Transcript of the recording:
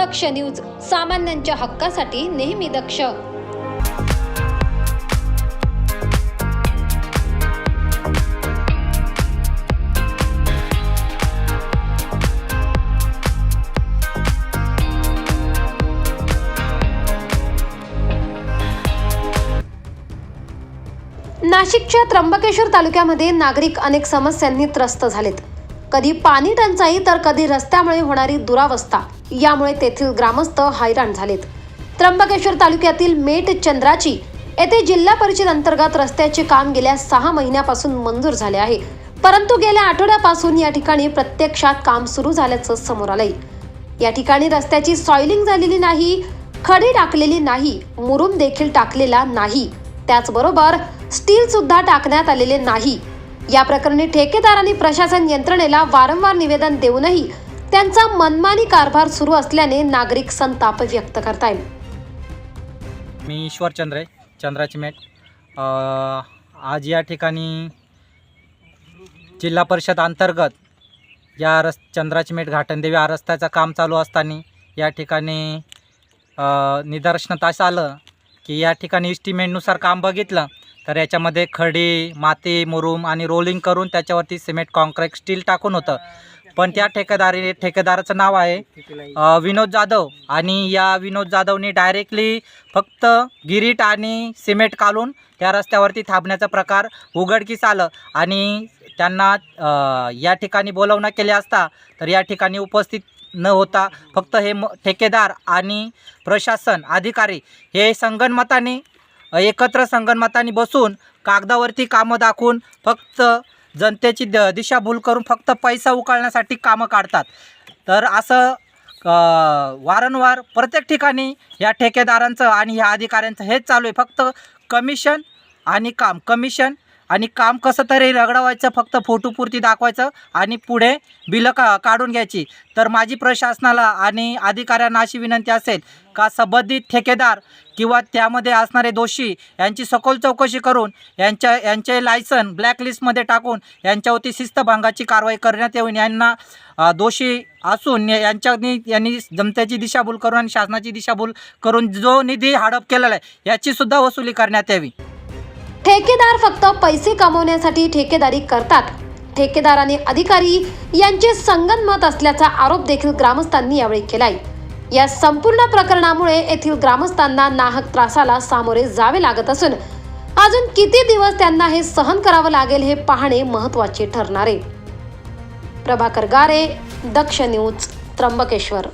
दक्ष news सामान्यांच्या हक्कासाठी नेहमी दक्ष. नाशिकच्या त्र्यंबकेश्वर तालुक्यामध्ये नागरिक अनेक समस्यांनी त्रस्त झालेत. कधी पाणी टंचाई तर कधी रस्त्यामुळे होणारी दुरावस्था. यामुळे तेथील ग्रामस्थ हैराण झालेत. त्र्यंबकेश्वर तालुक्यातील मेट चंद्राची येथे जिल्हा परिषद अंतर्गत रस्त्याचे काम गेल्या सहा महिन्यापासून मंजूर झाले आहे. परंतु गेल्या आठवड्यापासून या ठिकाणी प्रत्यक्षात काम सुरू झाल्याचं समोर आलंय. या ठिकाणी रस्त्याची सॉइलिंग झालेली नाही खडी टाकलेली नाही मुरुम देखील टाकलेला नाही. त्याचबरोबर स्टील सुद्धा टाकण्यात आलेले नाही. या प्रकरणी ठेकेदार आणि प्रशासन यंत्रणेला वारंवार निवेदन देऊनही त्यांचा मनमानी कारभार सुरू असल्याने नागरिक संताप व्यक्त करतायत. मी ईश्वर चंद्रे चंद्राची मेट. आज या ठिकाणी जिल्हा परिषद अंतर्गत या रस चंद्राची मेट घाटनदेवी हा रस्त्याचं काम चालू असताना या ठिकाणी निदर्शनात असं आलं की या ठिकाणी इस्टिमेटनुसार काम बघितलं. तर याच्यामध्ये खडी माती मुरुम आणि रोलिंग करून त्याच्यावरती सिमेंट कॉन्क्रीट स्टील टाकून होतं. पण त्या ठेकेदारी ठेकेदाराचं नाव आहे विनोद जाधव. आणि या विनोद जाधवनी डायरेक्टली फक्त गिरीट आणि सिमेंट काढून त्या रस्त्यावरती थांबण्याचा प्रकार उघडकीस आलं. आणि त्यांना या ठिकाणी बोलवणं केले असता तर या ठिकाणी उपस्थित न होता फक्त हे म ठेकेदार आणि प्रशासन अधिकारी हे संगणमताने एकत्र संगनमताने बसून कागदावरती कामं दाखवून फक्त जनतेची द दिशाभूल करून फक्त पैसा उकळण्यासाठी कामं काढतात. तर असं वारंवार प्रत्येक ठिकाणी या ठेकेदारांचं आणि ह्या अधिकाऱ्यांचं हेच चालू आहे. फक्त कमिशन आणि काम. कमिशन आणि काम कसं तरी रगडवायचं फक्त फोटोपुरती दाखवायचं आणि पुढे बिलं का काढून घ्यायची. तर माझी प्रशासनाला आणि अधिकाऱ्यांना अशी विनंती असेल का संबंधित ठेकेदार किंवा त्यामध्ये असणारे दोषी यांची सखोल चौकशी करून यांच्या यांचे लायसन ब्लॅकलिस्टमध्ये टाकून यांच्यावरती शिस्तभंगाची कारवाई करण्यात येऊन यांना दोषी असून यांच्यानी यांनी जनतेची दिशाभूल करून आणि शासनाची दिशाभूल करून जो निधी हडप केलेला आहे याचीसुद्धा वसुली करण्यात यावी. ठेकेदार फक्त पैसे कमवण्यासाठी ठेकेदारी करतात. ठेकेदार आणि अधिकारी यांचे संगनमत असल्याचा आरोप देखील ग्रामस्थांनी यावेळी केलाय. या संपूर्ण प्रकरणामुळे येथील ग्रामस्थांना नाहक त्रासाला सामोरे जावे लागत असून अजून किती दिवस त्यांना हे सहन करावं लागेल हे पाहणे महत्त्वाचे ठरणार आहे. प्रभाकर गारे दक्ष न्यूज त्र्यंबकेश्वर.